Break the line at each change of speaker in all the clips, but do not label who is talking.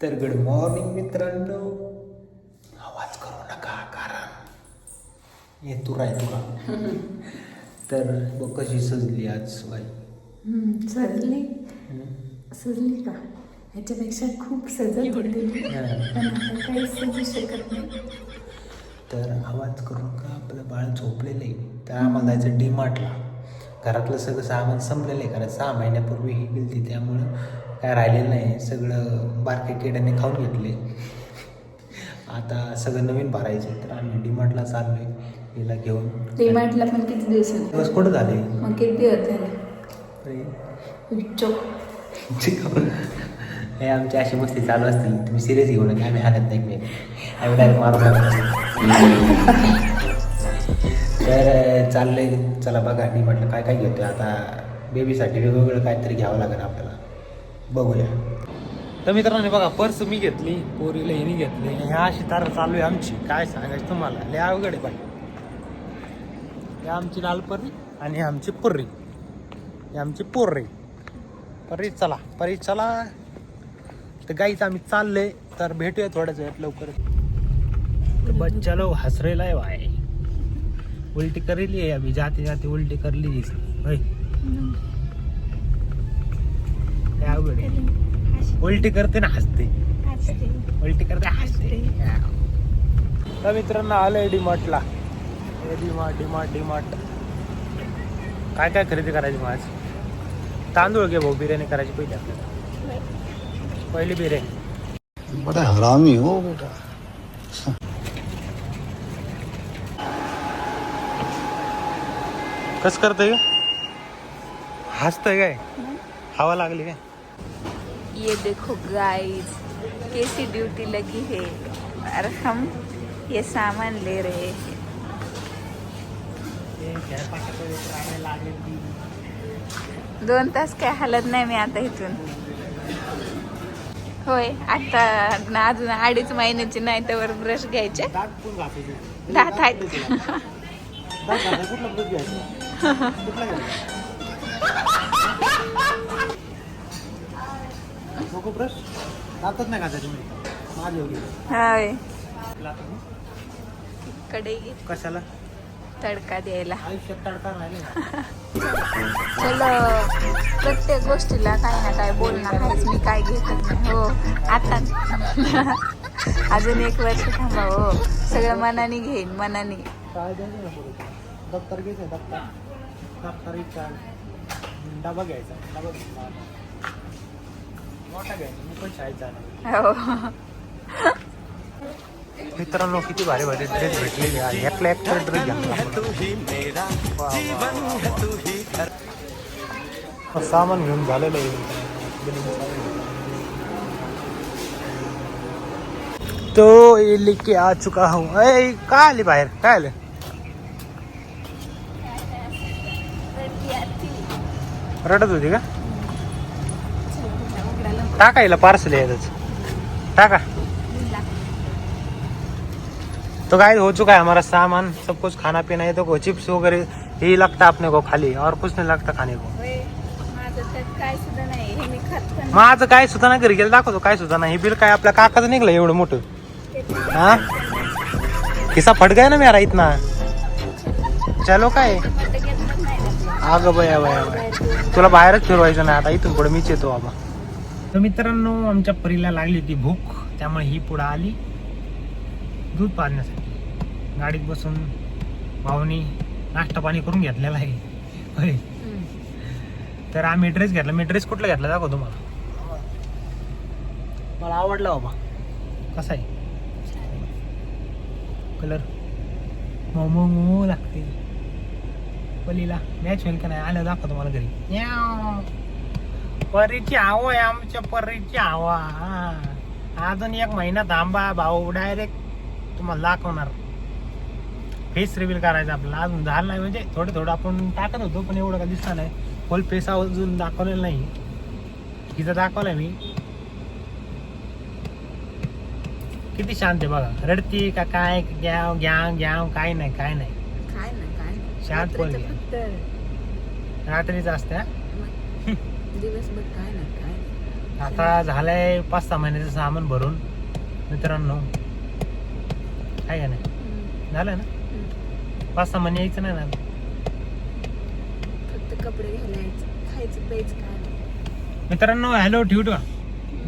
तर good morning मित्रांनो. आवाज करू नका कारण ये तुरा आहे तुरा तर बघ कशी सजली आज बाई?
हम्म, सजली. सजली का? ह्याच्यापेक्षा खूप सजत होते. पण सजू शकत नाही.
तर आवाज करू नका आपलं बाळ झोपलेलं आहे. तर आम्हाला जायचं डीमार्टला घरातलं सगळं सामान संपलेलं आहे कारण सहा महिन्यापूर्वी ही गेली त्यामुळं काय राहिलेलं नाही. सगळं बारक्या किड्याने खाऊन घेतले. आता सगळं नवीन भरायचं तर आम्ही डीमार्टला चाललो आहे हिला घेऊन.
डिमार्टला पण किती दिवस होते
दिवस कुठं झाले?
मग किती दिवस झाले
अरे,
उच्च
हे आमची अशी मस्ती चालू असतील. तुम्ही सिरियस घेऊ नका आम्ही हालत नाही मी. आम्ही डायरेक्ट मारून तर चाललंय. चला बघा मी म्हटलं काय काय घेतोय. आता बेबीसाठी वेगवेगळं काहीतरी घ्यावं लागेल आपल्याला. बघूया. तर मित्रांनो बघा पर्स मी घेतली पोरीला हिनी घेतली ह्या अशी तार चालू आहे आमची. काय सांगायचं तुम्हाला? लय अवघड आहे बाई. आमची लाल पर्री आणि आमची पुर्री. ही आमची पोर्री. परी चला परी चला. तर गाईच आम्ही चालले तर भेटूया थोड्याच वेळात लवकर तर बच्चा लो हसरेला आहे है उलटी उल्टी आहे आम्ही जाते जाते उलटी करली अवघड आहे. उलटी करते ना हसते. उलटी करते हसते. तर मित्रांनो आलोय डीमार्टला. डीमार्ट डीमार्ट डीमार्ट. काय काय खरेदी करायची माझ तांदूळ घे भाऊ बिर्याणी करायची पहिली आपल्याला. पहिली बिर्याणी.
बड़ा हरामी हो बेटा.
कस करतय हसतय काय? हवा लागली काय?
ये देखो गाइस कैसी ड्यूटी लगी है? और हम ये सामान ले रहे हैं। दोन तास काय हलत नाही मी आता इथून. होय आता ना अजून अडीच महिन्याची नाही तर ब्रश घ्यायचे.
दात
आहेत.
कुठला ब्रश दातच नाही घासायचे मी माझे
होय.
कशाला?
तडका द्यायला.
आयुष्यात तडका राहिले.
चलो प्रत्येक गोष्टीला काही ना काय बोलणं आहेच. मी काय नाही. हो आता. अजून एक वर्ष थांबा हो. सगळं मनाने घेईन मनाने.
काय द्यायचं ना पुढे दप्तर घ्यायचं दप्तर. दप्तर डबा घ्यायचा डबा घ्यायचा मित्रांनो किती भारी भारी ड्रेस ड्रेस सामान घेऊन झालेलं आहे तो ये लेके आ चुका हूँ ए काय आली बाहेर काय आलं रडत होती का टाकायला पार्सल यायच टाका. तो गाइस हो चुका है हमारा सामान सब कुछ खाना पीना है तो को चिप्स वगैरह यही लगता है अपने को खाली. और कुछ नहीं लगता खाने को.
माझं काय सुद्धा नाही. हे
काय घरी गेलं दाखवतो काय सुद्धा नाही. हे बिल काय आपल्या काकाचं निघलं एवढं मोठं? हा? खिसा फट गया ना मेरा इतना? चलो काय? अगं बया बया बया. तुला बाहेरच फिरवायचं नाही आता. इथून पुढे मीच येतो बाबा. तर मित्रांनो आमच्या परीला लागली होती भूक त्यामुळे ही पुढे आली. दूध पाजण्यासाठी. गाडीत बसून भाऊनी नाश्ता पाणी करून घेतलेला आहे. तर आम्ही ड्रेस घेतला. मी ड्रेस कुठला घेतला दाखव तुम्हाला. मला आवडला बाबा. कसा आहे? कलर मोमो मोमो लागते. पलीला मॅच होईल का नाही? आलं दाखव तुम्हाला घरी. परीची हवा आहे आमच्या परीची हवा हा. अजून एक महिना थांबा भाऊ डायरेक्ट तुम्हाला दाखवणार. फेस रिव्हील करायचं आपल्याला. अजून झालं नाही म्हणजे थोडं थोडं आपण टाकत होतो पण एवढं का दिसणार नाही. फुल फेस अजून दाखवलेलं नाही. हिचं दाखवलंय मी. किती शांत आहे बघा. रडती का काय? ग्याव ग्याव ग्याव काय नाही काय नाही. शांत रात्रीच असते हा?
दिवसभर काय ना काय
आता झालंय पाच सहा महिन्याचं सामान भरून मित्रांनो. आहे का नाही? झालं ना? पाच सहा महिने यायचं नाही ना?
फक्त कपडे घालायचे खायचं प्यायचं काय नाही.
मित्रांनो हॅलो ठेवू ठेवा.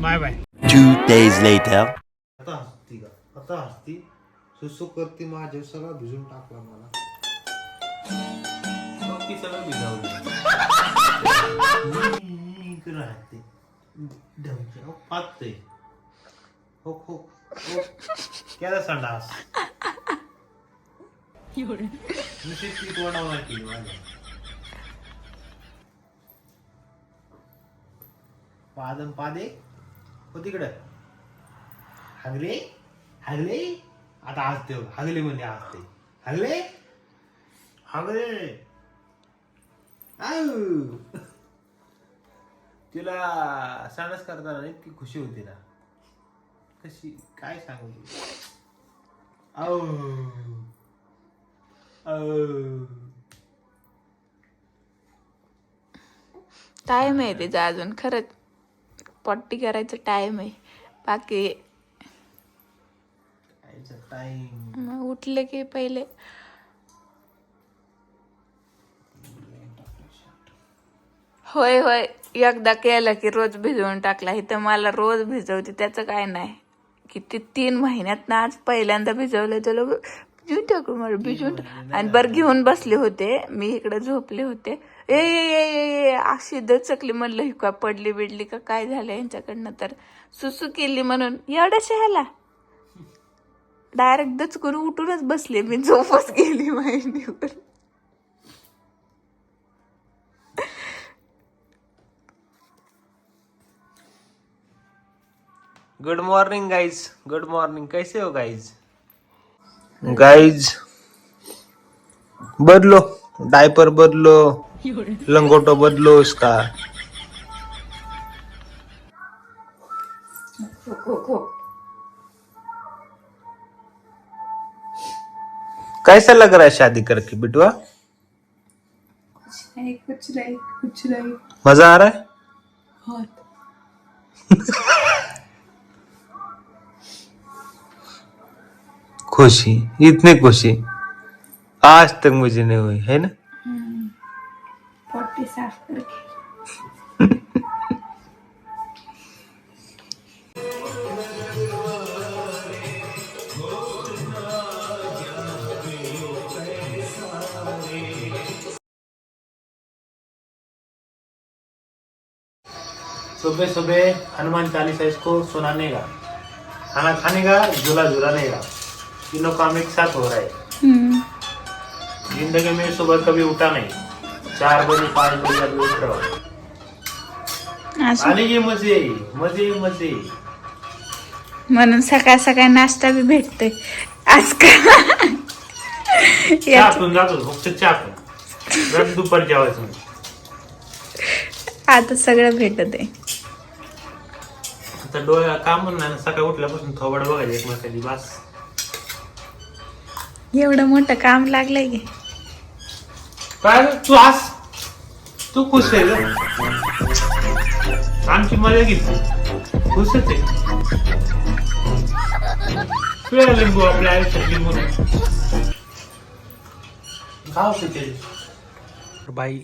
Bye bye
Two days later.
आता हसती का? आता हसती? सुसू करते माझ्या सगळा भिजून टाकला मला.
सगळं
इकडे राहते. ढमक्या हो, पाहते हो हो केला संडास नुसतीच ती तोंडावर केली माझ्या पादम पादे. हो तिकडं. हागले हागले. आता हसते. हागले म्हणजे हसते हागले? हागले. आऊ. तिला सांडस करताना इतकी खुशी होती ना. कशी काय सांगू? आऊ.
टाइम आहे त्याचा अजून खरंच. पट्टी करायचं टाइम आहे. बाकी
टाइम
उठले की पहिले. होय होय. एकदा केलं की रोज भिजवून टाकला. इथं मला रोज भिजवते. त्याचं काय नाही. किती तीन महिन्यात ना आज पहिल्यांदा भिजवलं. तर लोक भिजून टाकू मला भिजून आणि बरं घेऊन बसले होते. मी इकडे झोपले होते. ए ए, अशी दचकली म्हणलं ही का पडली बिडली का काय झालं यांच्याकडनं? तर सुसू केली म्हणून एवढ्या शहाला डायरेक्ट दचकून उठूनच बसले मी. झोपच गेली माहितीवर
good morning guys good morning कैसे हो गाइज़ गाइज़ बदलो. डायपर बदलो. लंगोटो बदलो उसका. कैसा लग रहा है शादी करके बिटुआ?
कुछ नाही कुछ नाही कुछ नाही।
मज़ा आ रहा है?
बहुत
खुशी इतनी खुशी। आज तक मुझे नहीं हुई है ना?
साफ़ करके।
सुबह सुबह हनुमान चालीसा इसको सुनाने का। खाना खाने का झूला झूलाने का। तीनों काम एक साथ हो रहा है। जिंदगी में सुबह कभी उठा नहीं। चार बजे पाँच बजे अभी उठ रहा। हूँ आने की मजे मजे मजे।
म्हणून सकाळ सकाळ नाश्ता बी भेटतोय. आज का?
चहा
याच-
पिऊन जातो फक्त चहा पिऊन. दुपार जेवायचं नाही.
आता सगळं भेटत आहे.
आता डोळ्या काम नाही ना सकाळी उठल्यापासून थोबड बघायचं एकमेकाची बस.
एवढं मोठं काम लागलंय की.
काय रे? तू आज तू खुश आहे ग. आमची मज़ा घेतली खुशच आहे. पिळा लिंबू आपल्या आयुष्यात लिंबू गाव से बाई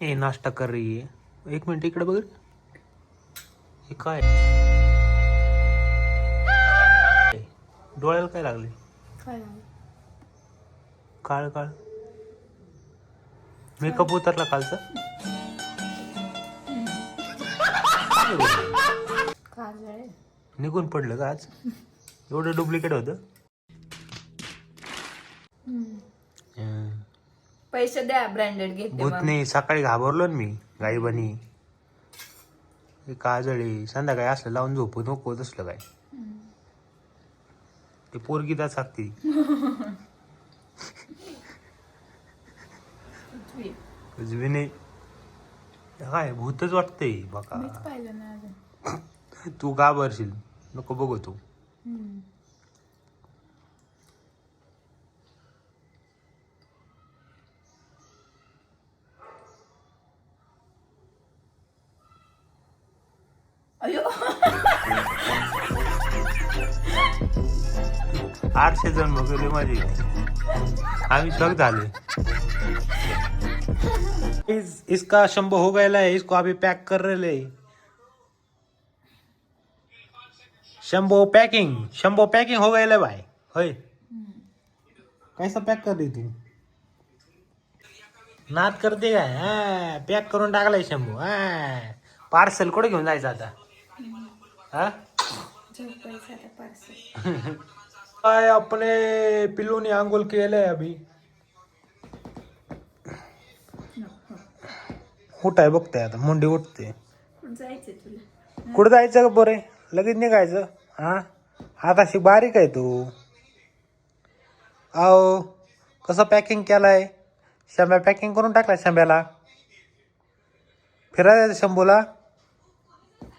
ये नाश्ता कर रही है. एक मिनट इकडे बघ. रे. हे काय? डोळ्याला काय लागले काळ काळ. मेकअप उतरला कालचा? निघून पडलं का आज? एवढं डुप्लिकेट होतं.
पैसे द्या ब्रँडेड घेते
भूतने सकाळी घाबरलो ना मी गाईबानी. काजळी संध्याकाळी असलं लावून झोपू नको तसलं काय? ते पोरगी त्या सांगते उजवी नाही काय भूतच वाटतंय बघा
पाहिलं ना अजून.
तू घाबरशील नको बघू तू.
अयो.
आठशे जण बघले माझे. आम्ही थक झाले. इस, इसका शंभो हो गया है इसको अभी पैक कर रहे शंभो पैकिंग शंभो पैकिंग हो गया भाई। होय। कैसा पैक कर दी तू? नाद करते काय हा पॅक करून टाकलाय शंभू हा। पार्सल कुठे घेऊन जायचं आता? हा? काय आंघोल केलंय अभी? उठाय बघते आता मुंडी उठते.
तुला.
कुठं जायचं का बरे लगेच निघायचं. हा? आता अशी बारीक आहे तू. आओ कसं पॅकिंग केलंय? शंभ्या पॅकिंग करून टाकलाय शंभ्याला. फिरायला जायचं शंभूला?